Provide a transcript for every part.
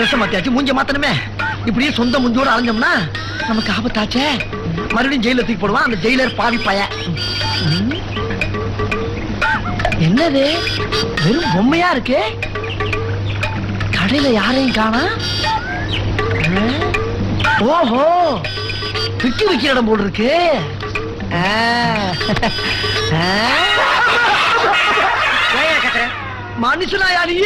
Dress மாத்தியாச்சு மூஞ்ச மாத்தணுமே. இப்படியே சொந்த முஞ்சோட அலைஞ்சோம்னா நமக்கு ஆபத்தாச்சே. மறுபடியும் ஜெயில தூக்கி போடுவான் அந்த ஜெயிலர் பாவி பய. என்னது? வெறும் பொம்மையா இருக்கு? கடையில யாரையும் காணா? ஓஹோ! விக்கி விக்கிற இடம் போல் இருக்கு மனுஷனா யாரு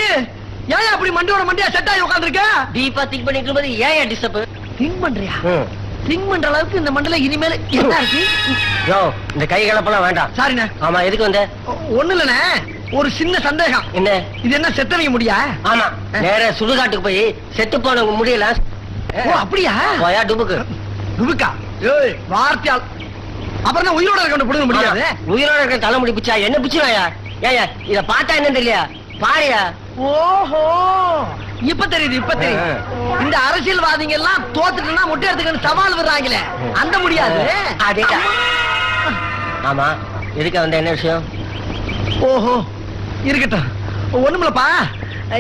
ஏன் அப்படி மண்டியோட மண்டியா செட் ஆகி உட்காந்துருக்க டீப்பா திங்க் பண்ணிட்டு இருக்கும்போது ஏன் டிஸ்டர்ப் திங்க் பண்றியா? திங்க் பண்ற அளவுக்கு இந்த மண்டல இனிமேல் என்ன இருக்கு? யோ இந்த கை கலப்பெல்லாம் வேண்டாம். சாரிண்ணே ஆமா எதுக்கு வந்த? ஒண்ணு இல்லண்ணே. ஒரு சின்ன சந்தேகம். என்ன? இது என்ன செத்தவங்க முடியா? ஆமா. நேர சுடுகாட்டுக்கு போய் செத்து போனவங்க முடியல ஓ அப்படியா? போயா டுபுக்கு. நுபுக்கா ஏய் வார்த்தையால். அப்புறம் தான் உயிரோட இருக்க புடுங்க முடியாது? உயிரோட இருக்கிற தலைமுடி பிச்சா என்ன பிச்சுவாயா ஏயா இத பார்த்தா என்ன தெரியல பாரியா? ஓஹோ. இப்ப தெரியுது இப்ப தெரியுது. இந்த அரசியல்வாதிங்க எல்லாம் தோத்துட்டுனா முட்டை எடுத்துக்கன்னு சவால் விடுறாங்களே. அந்த முடியாது. ஆமா எதுக்கு வந்த என்ன விஷயம்? ஓஹோ இருக்கட்டும். ஒண்ணுமில்லப்பா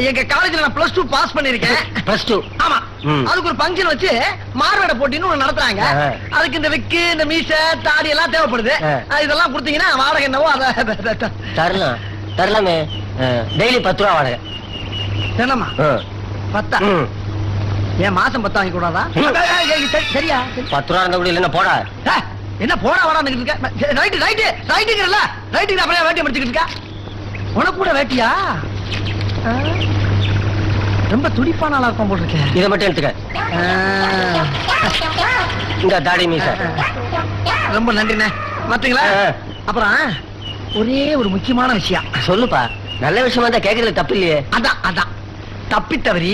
எங்க காலேஜ்ல நான் பிளஸ் டூ பாஸ் பண்ணிருக்கேன் பிளஸ் டூ ஆமா. அதுக்கு ஒரு ஃபங்க்ஷன் வச்சு மார்வேட போட்டின்னு ஒண்ணு நடத்துறாங்க. அதுக்கு இந்த விக்கு இந்த மீச தாடி எல்லாம் தேவைப்படுது. இதெல்லாம் கொடுத்தீங்கன்னா வாடகை என்னவோ அத தரலாம். தரலாமே. டெய்லி பத்து ரூபா வாடகை. என்னம்மா பத்தா. ஏன் மாசம் பத்தா வாங்கி கூடாதா? சரியா சரி. பத்து ரூபா இருந்த கூட இல்லைன்னா போடா. என்ன போடா வாடா இருக்க? ரைட்டு ரைட்டு ரைட்டுங்கிறல்ல. ரைட்டுக்கு அப்படியே வேட்டியை முடிச்சுக்கிட்டு இருக்க உனக்கு கூட வேட்டியா. ரொம்ப துடிப்பான ஆளா இருப்பான் போல் இருக்கேன் இதை மட்டும் எடுத்துக்க. இந்த தாடி மீச. ரொம்ப நன்றிண்ணே. மாத்தீங்களா ஆ. அப்புறம் ஒரே ஒரு முக்கியமான விஷயம். சொல்லுப்பா. நல்ல விஷயமா தான் கேக்குறது தப்பு இல்லையே. அதான் அதான். தப்பி தவறி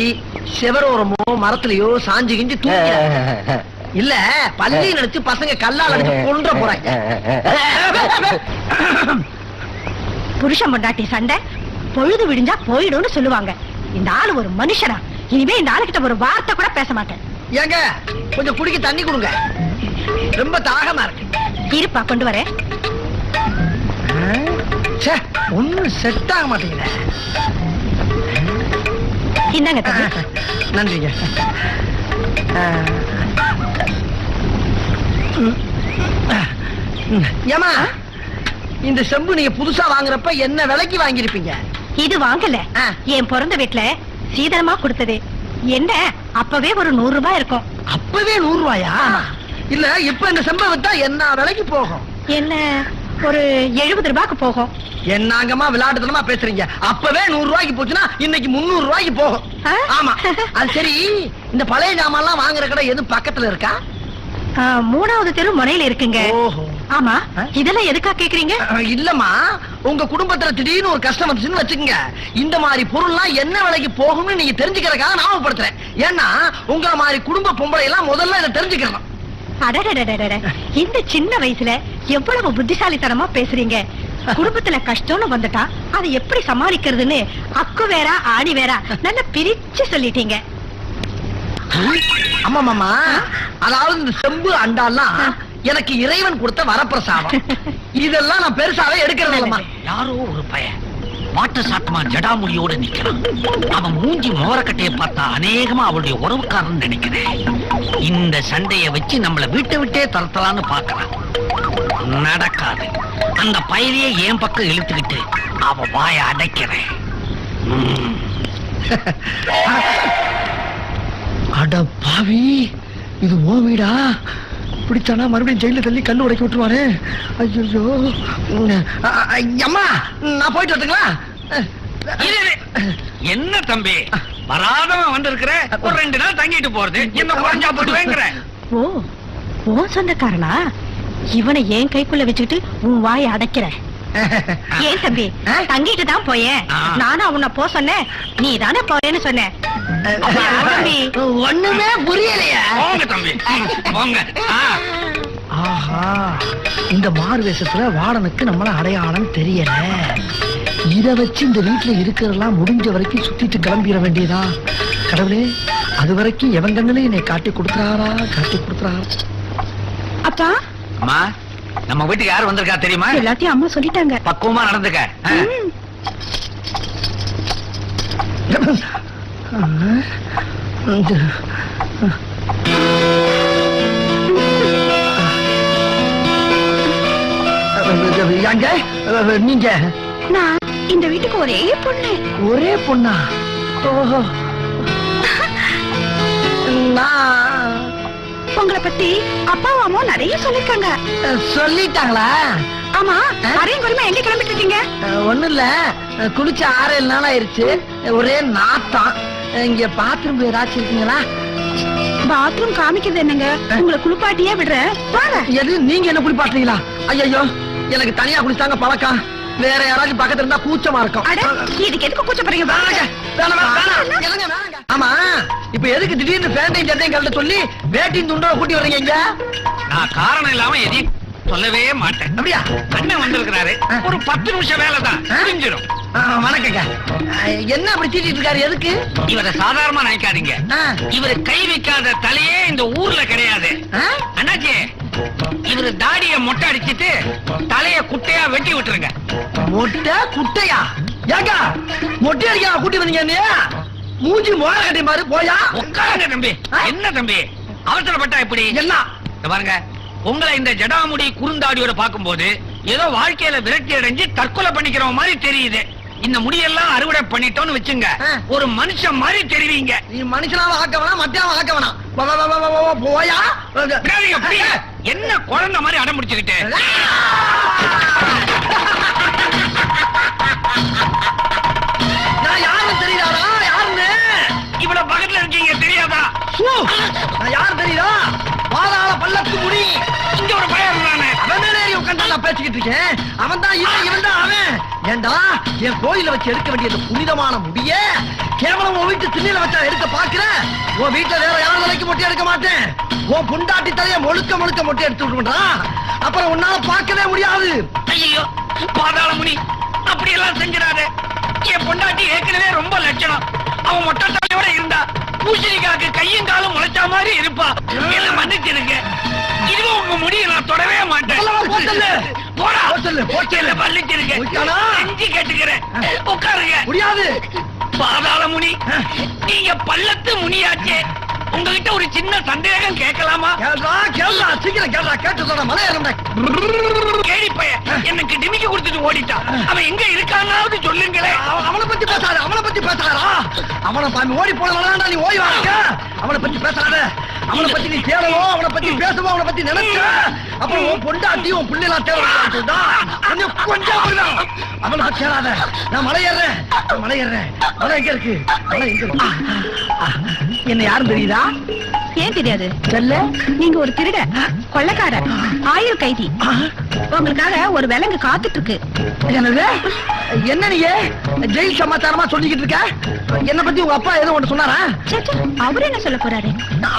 செவரோரமோ மரத்துலயோ சாஞ்சு கிஞ்சி தூக்கி இல்ல பள்ளி நினைச்சு பசங்க கல்லால் அடிச்சு கொன்ற போறாங்க. புருஷன் பொண்டாட்டி சண்டை பொழுது விடிஞ்சா போயிடும்னு சொல்லுவாங்க. இந்த ஆளு ஒரு மனுஷனா? இனிமே இந்த ஆளுகிட்ட ஒரு வார்த்தை கூட பேச மாட்டேன். ஏங்க கொஞ்சம் குடிக்க தண்ணி கொடுங்க. ரொம்ப தாகமா இருக்கு. இருப்பா கொண்டு வரேன். ஒண்ணும் செட் ஆக மாட்டேங்குது. இந்தாங்க நன்றிங்க. ஆ. ம். ம். ஏம்மா இந்த செம்பு நீங்க புதுசா வாங்குறப்ப என்ன விலைக்கு வாங்கியிருப்பீங்க? இது வாங்கல. என் பிறந்த வீட்டுல சீதனமா கொடுத்தது. என்ன? அப்பவே ஒரு நூறு ரூபாய் இருக்கும். அப்பவே நூறு ரூபாயா? இல்ல இப்ப இந்த செம்பை வித்தா என்ன விலைக்கு போகும்? என்ன? ஒரு எழுபது ரூபாய்க்கு போகும். என்னங்கம்மா விளையாட்டுத்தனமா பேசுறீங்க? அப்பவே நூறு ரூபாய்க்கு போச்சுன்னா இன்னைக்கு முந்நூறு ரூபாய்க்கு போகும்? ஆமா. அது சரி இந்த பழைய ஜாமான்லாம் வாங்குற கடை எது பக்கத்துல இருக்கா? மூணாவது தெரு முனையில இருக்குங்க. ஓஹோ. ஆமா? இதெல்லாம் எதுக்கா கேக்குறீங்க? இல்லம்மா. உங்க குடும்பத்துல திடீர்னு ஒரு கஷ்டம் வந்துச்சுன்னு வச்சுக்கோங்க. இந்த மாதிரி பொருள்லாம் என்ன விலைக்கு போகும்னு நீங்க தெரிஞ்சுக்கிறதுக்காக ஞாபகப்படுத்துறேன் ஏன்னா உங்க மாதிரி குடும்ப பொம்பளை எல்லாம் முதல்ல இதை தெரிஞ்சுக்கணும் அடடடடடட இந்த சின்ன வயசுல எவ்வளவு புத்திசாலித்தனமா பேசுறீங்க? குடும்பத்துல கஷ்டம்னு வந்துட்டா அதை எப்படி சமாளிக்கிறதுன்னு அக்கு வேற ஆணி வேற நல்லா பிரிச்சு சொல்லிட்டீங்க. ஆமா மாமா அதாவது இந்த செம்பு அண்டாலாம். எனக்கு இறைவன் கொடுத்த வரப்பிரசாதம். இதெல்லாம் நான் பெருசாவே எடுக்கிறது இல்லம்மா யாரோ ஒரு பையன். வாட்ட சாட்டமா ஜடாமுடியோட நிக்கிறான் அவன் மூஞ்சி மோரக்கட்டையை பார்த்தா அநேகமா அவளுடைய உறவுக்காரன் நினைக்கிறேன். இந்த சண்டைய வச்சு நம்மள வீட்டை விட்டே தரத்தலான்னு பாக்குறான் நடக்காது. அந்த பயிரையே என் பக்கம் இழுத்துக்கிட்டு அவ வாய அடைக்கிறேன். அட பாவி இது ஓ வீடா? பிடிச்சானா மறுபடியும் ஜெயில தள்ளி கல்லு உடைக்க விட்டுருவாரு. ஐயோ அம்மா நான் போயிட்டு வரட்டுங்களா. என்ன தம்பி? வராதவன் வந்திருக்கிற ஒரு ரெண்டு நாள் தங்கிட்டு போறது என்ன குறைஞ்சா போட்டுவேங்கிற. ஓ உன் சொந்தக்காரனா? இவனை என் கைக்குள்ள வச்சுக்கிட்டு உன் வாயை அடைக்கிறேன் ஏன் தம்பி? தங்கிட்டு தான் போயேன். நானா உன்னை போ சொன்னேன் நீ தானே போறேன்னு சொன்ன அப்படியா, தம்பி ஒண்ணுமே புரியலையா. போங்க தம்பி. போங்க. ஆ. ஆஹா. இந்த மாறு வேஷத்துல வாடனுக்கு நம்மள அடையாளம் தெரியல. இத வச்சு இந்த வீட்டுல இருக்கிறதெல்லாம் முடிஞ்ச வரைக்கும் சுத்திட்டு கிளம்பிட வேண்டியதா? கடவுளே அது வரைக்கும் எவன் கண்ணுல என்னை காட்டி கொடுக்குறாரா? காட்டி கொடுக்குறாரா? அப்பா அம்மா நம்ம வீட்டுக்கு யார் வந்திருக்கா தெரியுமா? எல்லாத்தையும் அம்மா சொல்லிட்டாங்க. பக்குவமா நடந்துக்க. நீங்க நான் இந்த வீட்டுக்கு ஒரே பொண்ணு. ஒரே பொண்ணா? ஓஹோ. நான் உங்களை பத்தி அப்பாவும் அம்மாவும் நிறைய சொல்லிருக்காங்க சொல்லிட்டாங்களா? ஆமா அரையும் குறைமா எங்க கிளம்பிட்டு இருக்கீங்க? அஹ், ஒண்ணும் இல்ல குளிச்சு ஆறு நாள் ஆயிருச்சு ஒரே நாத்தம். அஹ், இங்க பாத்ரூம் ஏதாச்சும் இருக்குங்களா? பாத்ரூம் காமிக்கிறது என்னங்க? உங்களை குளிப்பாட்டியே விடுறேன் எது? நீங்க என்ன குளிப்பாட்டுறீங்களா? ஐயோ எனக்கு தனியா குளிச்சாங்க பழக்கம். வேற யாராச்சும் பக்கத்துல இருந்தா கூச்சமா இருக்கும். அட இதுக்கு எதுக்கு கூச்சப்படுறீங்க. ஆமா இப்ப எதுக்கு திடீர்னு பேண்டையும் சட்டையும் சொல்லி வேட்டியும் துண்டோட கூட்டி வர்றீங்க இங்க? நான் காரணம் இல்லாம எதையும் சொல்லவே மாட்டேன். அப்படியா? அண்ணன் வந்திருக்கிறாரு. ஒரு பத்து நிமிஷம் வேலை தான் புரிஞ்சிடும் வணக்கங்க என்ன அப்படி இருக்காரு? எதுக்கு? இவரை சாதாரணமா நினைக்காதீங்க. இவரு கை வைக்காத தலையே இந்த ஊர்ல கிடையாது? அண்ணாச்சி இவரு தாடிய மொட்டை அடிச்சிட்டு தலைய குட்டையா வெட்டி விட்டுருங்க. மொட்டை குட்டையா? ஏக்கா மொட்டை அடிக்க கூட்டி வந்தீங்க? மூஞ்சி மோர கட்டி போயா? உட்காருங்க தம்பி? என்ன தம்பி? அவசரப்பட்டா இப்படி? என்ன? பாருங்க. உங்களை இந்த ஜடாமுடி குறுந்தாடியோட பாக்கும்போது ஏதோ வாழ்க்கையில விரக்தி அடைஞ்சு தற்கொலை பண்ணிக்கிற மாதிரி தெரியுது. இந்த முடியெல்லாம் அறுவடை பண்ணிட்டோம்னு வச்சுங்க. ஒரு மனுஷன் மாதிரி தெரிவிங்க. நீ மனுஷனால ஆக்க வேணாம் மத்தியானம் ஆக்க வேணாம். வா, வா, வா, வா, வா, வா, போயா. என்ன குழந்தை மாதிரி அடம் முடிச்சுக்கிட்டு நான் யாருன்னு தெரியுதாடா? யாருன்னு? இவ்வளவு பக்கத்துல இருக்கீங்க தெரியாதா? நான் யாரு தெரியுதா? பாதாள பல்லக்கு முடி இங்க ஒரு பையன் இருந்தானே. அவன் மேலே ஏறி உட்கார்ந்து நான் பேசிக்கிட்டு இருக்கேன். அவன் தான் இவன் இவன் தான் அவன். ஏண்டா என் கோயில வச்சு எடுக்க வேண்டிய புனிதமான முடிய? கேவலம் உன் வீட்டு திண்ணில வச்சா எடுக்க பாக்குற உன் வீட்டுல வேற யாரும் தலைக்கு மொட்டை எடுக்க மாட்டேன். உன் புண்டாட்டி தலைய முழுக்க முழுக்க மொட்டை எடுத்து விட்டுடா அப்புறம் உன்னால பார்க்கவே முடியாது. ஐயோ பாதாள முனி அப்படி எல்லாம் செஞ்சிடாத. என் பொண்டாட்டி ஏற்கனவே ரொம்ப லட்சணம். அவன் மொட்டை தலையோட இருந்தா பூசணிக்காக்கு கையும் காலும் முளைச்ச மாதிரி இருப்பா. என்ன மன்னிச்சிருங்க இதுவும் உங்க முடிய நான் தொடவே மாட்டேன். போடா. போ சொல்லு, போ சொல்லு. என்ன மன்னிச்சிருங்க? செஞ்சு கேட்டுக்கிறேன். உட்காருங்க. முடியாது. பாதாள முனி. நீங்க பள்ளத்து முனியாச்சே. உங்ககிட்ட ஒரு சின்ன சந்தேகம் கேட்கலாமா? கேள்றா கேள்றா சீக்கிரம் கேள்றா கேட்டு சொல்ற மலை ஏறா கேடி பையன் எனக்கு டிமிக்கி கொடுத்துட்டு ஓடிட்டான் அவன் எங்க இருக்கானாவது சொல்லுங்களேன். அவ- அவனை பத்தி பேசாத அவனை பத்தி பேசாதா அவனை பாமி ஓடி போனவனா நீ ஓடி வாங்க அவனை பத்தி பேசாத. அவனை பத்தி நீ தேடவும் அவனை பத்தி பேசவும் அவனை பத்தி நினைச்ச அப்புறம் உன் பொண்டாட்டி உன் பிள்ளைலாம் தேடலாம் கொஞ்சம். அவனை பத்தி தேடாத. நான் மலை ஏறுறேன். நான் மலை எங்க இருக்கு? மலை எங்க இருக்கு? என்ன யாரும் தெரியுதா? ஏன் தெரியாது? செல்ல நீங்க ஒரு திருட கொள்ளக்கார ஆயுள் கைதி. உங்களுக்காக ஒரு விலங்கு காத்துட்டு இருக்கு என்னது? என்ன நீ? ஜெயில் சமாச்சாரமா சொல்லிக்கிட்டு இருக்க? என்ன பத்தி உங்க அப்பா ஏதோ ஒண்ணு சொன்னாரா? அவரு என்ன சொல்ல போறாரு?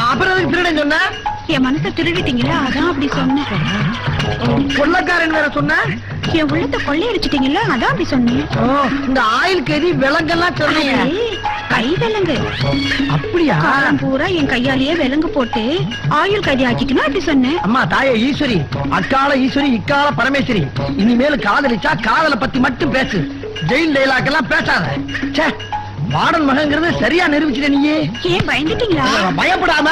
அப்புறம் திருடன் சொன்ன? என் மனசை திருடிட்டீங்களா? அதான் அப்படி சொன்னேன். கொள்ளக்காரன் வேற சொன்ன? என் உள்ளத்தை கொள்ளையடிச்சிட்டீங்களா? அதான் அப்படி சொன்னேன். ஓ, இந்த ஆயில் கறி விலங்கெல்லாம் சொன்னீங்க. கை விலங்கு. அப்படியா? காலம் பூரா என் கையாலேயே விலங்கு போட்டு ஆயுள் கைதி ஆக்கிக்கணும் அப்படி சொன்னேன். அம்மா தாயே ஈஸ்வரி அக்கால ஈஸ்வரி இக்கால பரமேஸ்வரி. இனிமேல் காதலிச்சா காதலை பத்தி மட்டும் பேசு. ஜெயில் டைலாக்கெல்லாம் பேசாத. ச்சே வார்டன் மகங்கிறது சரியா நிரூபிச்சிட்ட நீயே. ஏன் பயந்துட்டீங்களா? பயப்படாம.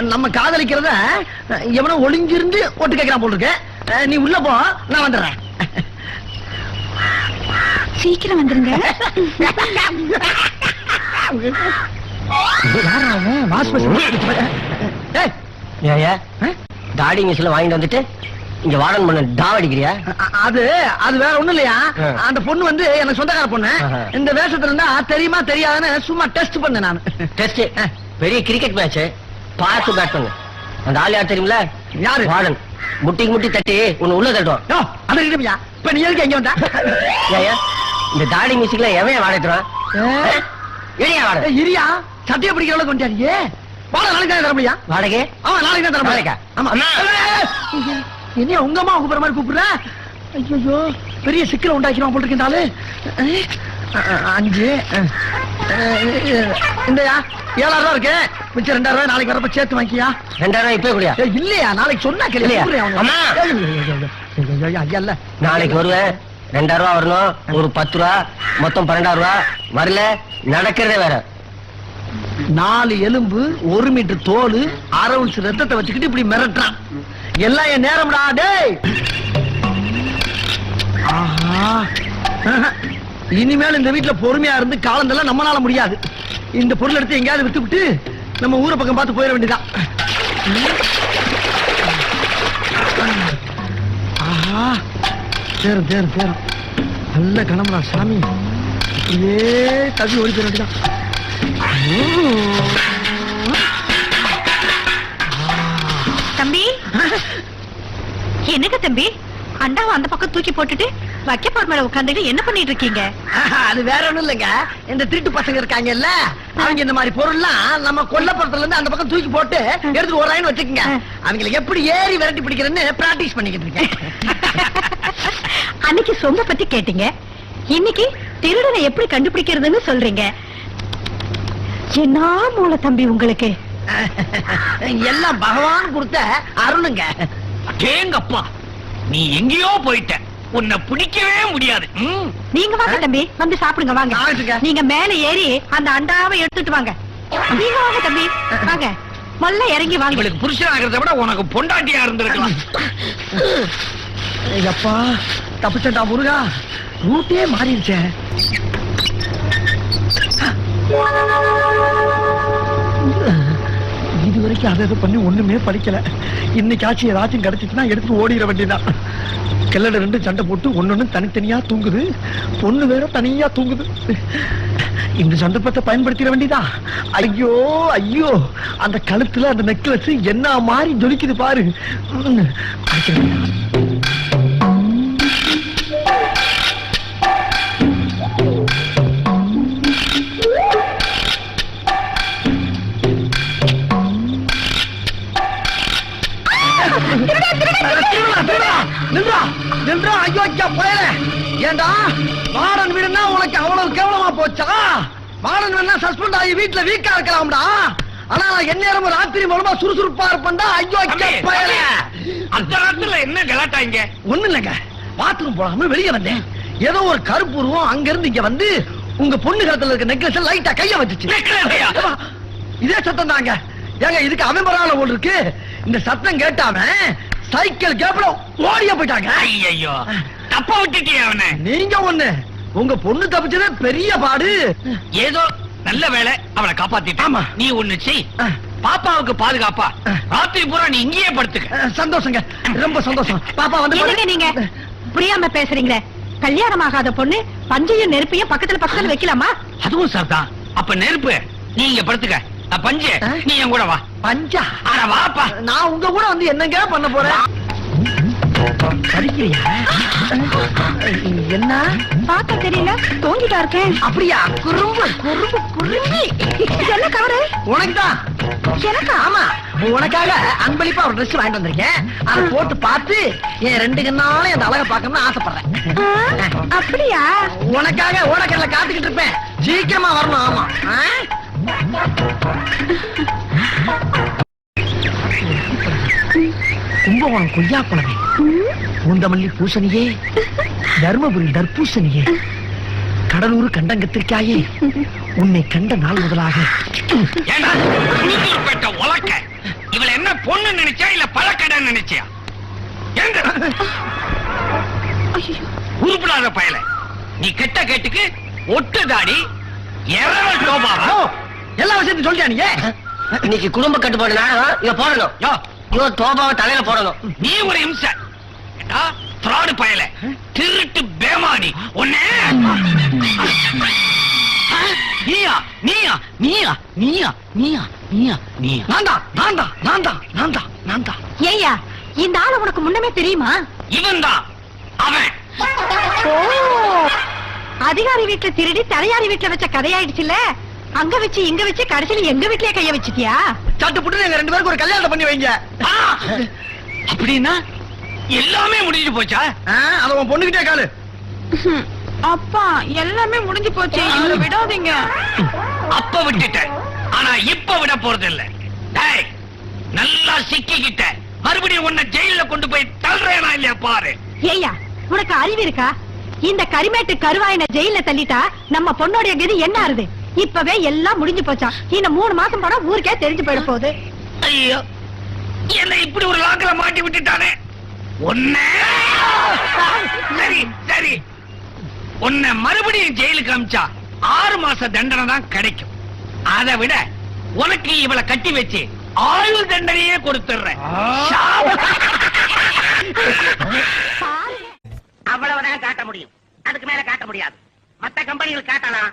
நம்ம காதலிக்கிறத எவனோ ஒளிஞ்சிருந்து ஓட்டு கேட்கிறான் போல் இருக்கு. நீ உள்ள போ. நான் வந்துடுறேன். சீக்கிரம் வந்துருங்க. தாடி மிஷின் வாங்கிட்டு வந்துட்டு. இங்க வாடன் பண்ண டா அடிக்கிறியா? அ- அது அது வேற ஒண்ணும் இல்லையா. அந்த பொண்ணு வந்து எனக்கு சொந்தக்கார பொண்ணு. இந்த வேஷத்துல இருந்தா தெரியுமா தெரியாதுன்னு சும்மா டெஸ்ட் பண்ணேன் நான். டெஸ்ட் பெரிய கிரிக்கெட் மேட்ச் பார்த்து பேட் பண்ணு அந்த ஆள் யார் தெரியுமில யாரு? வாடன் முட்டிக்கு முட்டி தட்டி உன்னை உள்ள தட்டுவான் அது ஐயா. இப்ப நீ எதுக்கு எங்க வந்த? ஏயா இந்த தாடி மியூசிக்ல எவன் வாடத்துறான் ஏய், ஏடியா வாட இரியா சட்டையை பிடிக்கிற அளவுக்கு வந்துட்டியே வாட நாளைக்கு தான் தர முடியா? வாடகை? ஆமா நாளைக்கு தான் தர நாளைக்கா? ஆமா. என்ன உங்க அம்மா கூப்பிடுற மாதிரி கூப்பிடுற ஐயோ பெரிய சிக்கலை உண்டாக்கிடுவான் போட்டு அஞ்சு இந்தயா ஏழாயிரம் ரூபா இருக்கு மிச்சம் ரெண்டாயிரம் ரூபாய் நாளைக்கு வரப்ப சேர்த்து வாங்கிக்கியா ரெண்டாயிரம் இப்பவே குடியா ஏய், இல்லையா நாளைக்கு சொன்னா கேளு இல்லையா? கூப்பிடுறேன் அவனை. அம்மா. ஏய், ஏய், ஏய், ஏய், ஏய், ஐயா, ஐயா இல்ல நாளைக்கு வருவேன் ரெண்டாயிரம் ரூபா வரணும் ஒரு பத்து ரூபா மொத்தம் பன்னெண்டாயிரம் ரூபா வரல நடக்கிறதே வேற நாலு எலும்பு ஒரு மீட்டர் தோல் அரை ரத்தத்தை வச்சுக்கிட்டு இப்படி மிரட்டுறான் எல்லாம் என் நேரம்டா டேய்! ஆஹா. இனிமேல் இந்த வீட்டுல பொறுமையா இருந்து காலந்தெல்லாம் நம்மளால முடியாது. இந்த பொருள் எடுத்து எங்கேயாவது விட்டு நம்ம ஊரை பக்கம் பார்த்து போயிட வேண்டியதான் ஆஹா. சேரும் சேரும் சேரும் நல்ல கணம்டா சாமி. ஏ தவி ஓடி போயிட வேண்டியதான் என்னங்க தம்பி? அண்டாவை அந்த பக்கம் தூக்கி போட்டுட்டு வைக்கப்போர் மேல உட்காந்துட்டு என்ன பண்ணிட்டு இருக்கீங்க? அது வேற ஒண்ணும் இல்லைங்க. இந்த திருட்டு பசங்க இருக்காங்கல்ல அவங்க இந்த மாதிரி பொருள்லாம் நம்ம கொல்லப்புறத்துல இருந்து அந்த பக்கம் தூக்கி போட்டு எடுத்து ஓராயின்னு வச்சுக்கோங்க. அவங்களை எப்படி ஏறி விரட்டி பிடிக்கிறேன்னு பிராக்டிஸ் பண்ணிக்கிட்டு இருக்கேன். அன்னைக்கு சொந்த பத்தி கேட்டீங்க. இன்னைக்கு திருடனை எப்படி கண்டுபிடிக்கிறதுன்னு சொல்றீங்க. என்ன மூளை தம்பி உங்களுக்கு? எல்லாம் பகவான் கொடுத்த அருணுங்க. கேங்கப்பா நீ எங்கேயோ போயிட்ட. உன்னை பிடிக்கவே முடியாது. ம். நீங்க வாங்க தம்பி. வந்து சாப்பிடுங்க வாங்க. நீங்க மேல ஏறி அந்த அண்டாவை எடுத்துட்டு வாங்க. நீங்க வாங்க தம்பி. வாங்க. மொல்ல இறங்கி வாங்க. இவளுக்கு புருஷன் ஆகிறத விட உனக்கு பொண்டாட்டியா இருந்திருக்கலாம். ஐயப்பா தப்பிச்சண்டா முருகா. ரூட்டே மாறிடுச்சே. இது வரைக்கும் அதை இதை பண்ணி ஒண்ணுமே படிக்கல இன்னைக்காச்சும் ஏதாச்சும் கிடைச்சிச்சுன்னா எடுத்து ஓடிட வேண்டியதான் கிள்ளட ரெண்டு சண்டை போட்டு ஒன்னொன்னு தனித்தனியா தூங்குது. பொண்ணு வேற தனியா தூங்குது. இந்த சந்தர்ப்பத்தை பயன்படுத்திட வேண்டியதா? ஐயோ ஐயோ. அந்த கழுத்துல அந்த நெக்லஸ் என்ன மாதிரி ஜொலிக்குது பாரு. நில்றா, நில்றா, ஐயோ, ஐயா, பயலே. ஏண்டா வீடுன்னா உனக்கு அவ்வளவு கேவலமா போச்சா? வார்டன் வேணா சஸ்பெண்ட் ஆகி வீட்டுல வீக்கா இருக்கலாம்டா. ஆனா நான் எந்நேரமும் ராத்திரி மூலமா சுறுசுறுப்பா இருப்பேன்டா. தம்பி, பயலே. அந்த நேரத்துல என்ன கலாட்டா இங்க ஒண்ணு இல்லைங்க. பாத்ரூம் போடாம வெளியே வந்தேன். ஏதோ ஒரு கருப்பு உருவம் அங்க இருந்து இங்க வந்து உங்க பொண்ணு கழுத்துல இருக்க நெக்லஸ் லைட்டா கைய வச்சுச்சு. இதே சத்தம் தாங்க ஏங்க இதுக்கு அவன் பரவாயில்ல போல் இருக்கு. இந்த சத்தம் கேட்டாம சைக்கிள் கேப்ல ஓடிய போயிட்டாங்க. ஐயோ தப்ப விட்டுட்டியா அவனை. நீங்க ஒண்ணு. உங்க பொண்ணு தப்பிச்சது பெரிய பாடு. ஏதோ நல்ல வேலை அவளை காப்பாத்திட்ட. ஆமா. நீ ஒண்ணு செய். பாப்பாவுக்கு பாதுகாப்பா. ராத்திரி பூரா நீ இங்கேயே படுத்துக்க. சந்தோஷங்க. ரொம்ப சந்தோஷம். பாப்பா வந்து நீங்க? புரியாம பேசுறீங்களே. கல்யாணம் ஆகாத பொண்ணு பஞ்சையும் நெருப்பையும் பக்கத்துல பக்கத்துல வைக்கலாமா? அதுவும் சரிதான் அப்ப நெருப்பு நீ இங்க படுத்துக்க. பஞ்சு. நீ என் கூட வா. பஞ்சா? அட வாப்பா. நான் உங்க கூட வந்து என்னங்க பண்ண போறேன்? என்ன? பார்க்க தெரியல தூங்கிட்டா இருக்கேன் அப்படியா? குறும்பு குறும்பு குறும்பி. என்ன கவரு? உனக்குதான். எனக்கா? ஆமா. உனக்காக அன்பளிப்பா ஒரு ட்ரெஸ் வாங்கிட்டு வந்திருக்கேன். அதை போட்டு பார்த்து என் ரெண்டு கண்ணாலும் அந்த அழகை பார்க்கணும்னு ஆசைப்படுறேன். அப்படியா? உனக்காக ஓடக்கல்ல காத்துக்கிட்டு இருப்பேன். சீக்கிரமா வரணும் ஆமா? கும்பகோணம் கொய்யா பழமே பூந்தமல்லி பூசணியே தர்மபுரி தர்பூசணியே கடலூர் கண்டங்கத்திற்காயே உன்னை கண்ட நாள் முதலாக. உலக்க? இவள என்ன பொண்ணு நினைச்சா இல்ல பழக்கடை நினைச்சியா? எங்க உருப்படாத பயல. நீ கெட்ட கேட்டுக்கு ஒட்டு தாடி எரவ டோபாவா? ஓ, எல்லா விஷயத்தையும் சொல்லியா நீ? இன்னைக்கு குடும்ப கட்டுப்பாடு நாடகம் இத போடணும். யோ! இவ தோபாவை தலையில போடணும். நீ ஒரு இம்சை. fraud பயல. திருட்டு பேமானி. உன்னை! ஆ, நீயா? நீயா? நீயா? நீயா? நீயா? நீயா? நீயா? நான் தான் நான் தான் நான் தான் நான் தான் நான் தான். ஏய்யா இந்த ஆளு உனக்கு முன்னமே தெரியுமா? இவன் தான். அவன். ஓ! அதிகாரி வீட்டுல திருடி தலையாரி வீட்டுல வச்ச கதையாயிடுச்சுல அங்க வச்சு இங்க வச்சு கடைசியில எங்க வீட்லயே கைய வச்சிட்டியா? சட்டு புட்டு எங்க ரெண்டு பேருக்கு ஒரு கல்யாணம் பண்ணி வைங்க. ஆ, அப்படின்னா எல்லாமே முடிஞ்சு போச்சா? அத உன் பொண்ணுகிட்டே காலு. அப்பா எல்லாமே முடிஞ்சு போச்சு. இவரை விடாதீங்க. அப்ப விட்டுட்டேன். ஆனா இப்ப விட போறது இல்ல டேய் நல்லா சிக்கிக்கிட்ட. மறுபடியும் உன்னை ஜெயில கொண்டு போய் தள்ளுறேனா இல்லையா பாரு. ஏய்யா உனக்கு அறிவு இருக்கா? இந்த கரிமேட்டு கருவாயனை ஜெயில தள்ளிட்டா நம்ம பொண்ணோடைய கதி என்ன ஆறுது? இப்பவே எல்லாம் முடிஞ்சு போச்சாம் இன்னும் மூணு மாசம் போனா ஊருக்கே தெரிஞ்சு போயிட போகுது. ஐயோ என்னை இப்படி ஒரு லாக்கில மாட்டி விட்டுட்டானே? உன்னை சரி சரி. உன்னை மறுபடியும் ஜெயிலுக்கு அமிச்சா ஆறு மாச தண்டனை தான் கிடைக்கும். அதை விட உனக்கு இவளை கட்டி வச்சு ஆயுள் தண்டனையே கொடுத்துடுறேன். அவ்வளவுதான் காட்ட முடியும். அதுக்கு மேல காட்ட முடியாது. மத்த கம்பெனிகள் காட்டலாம்.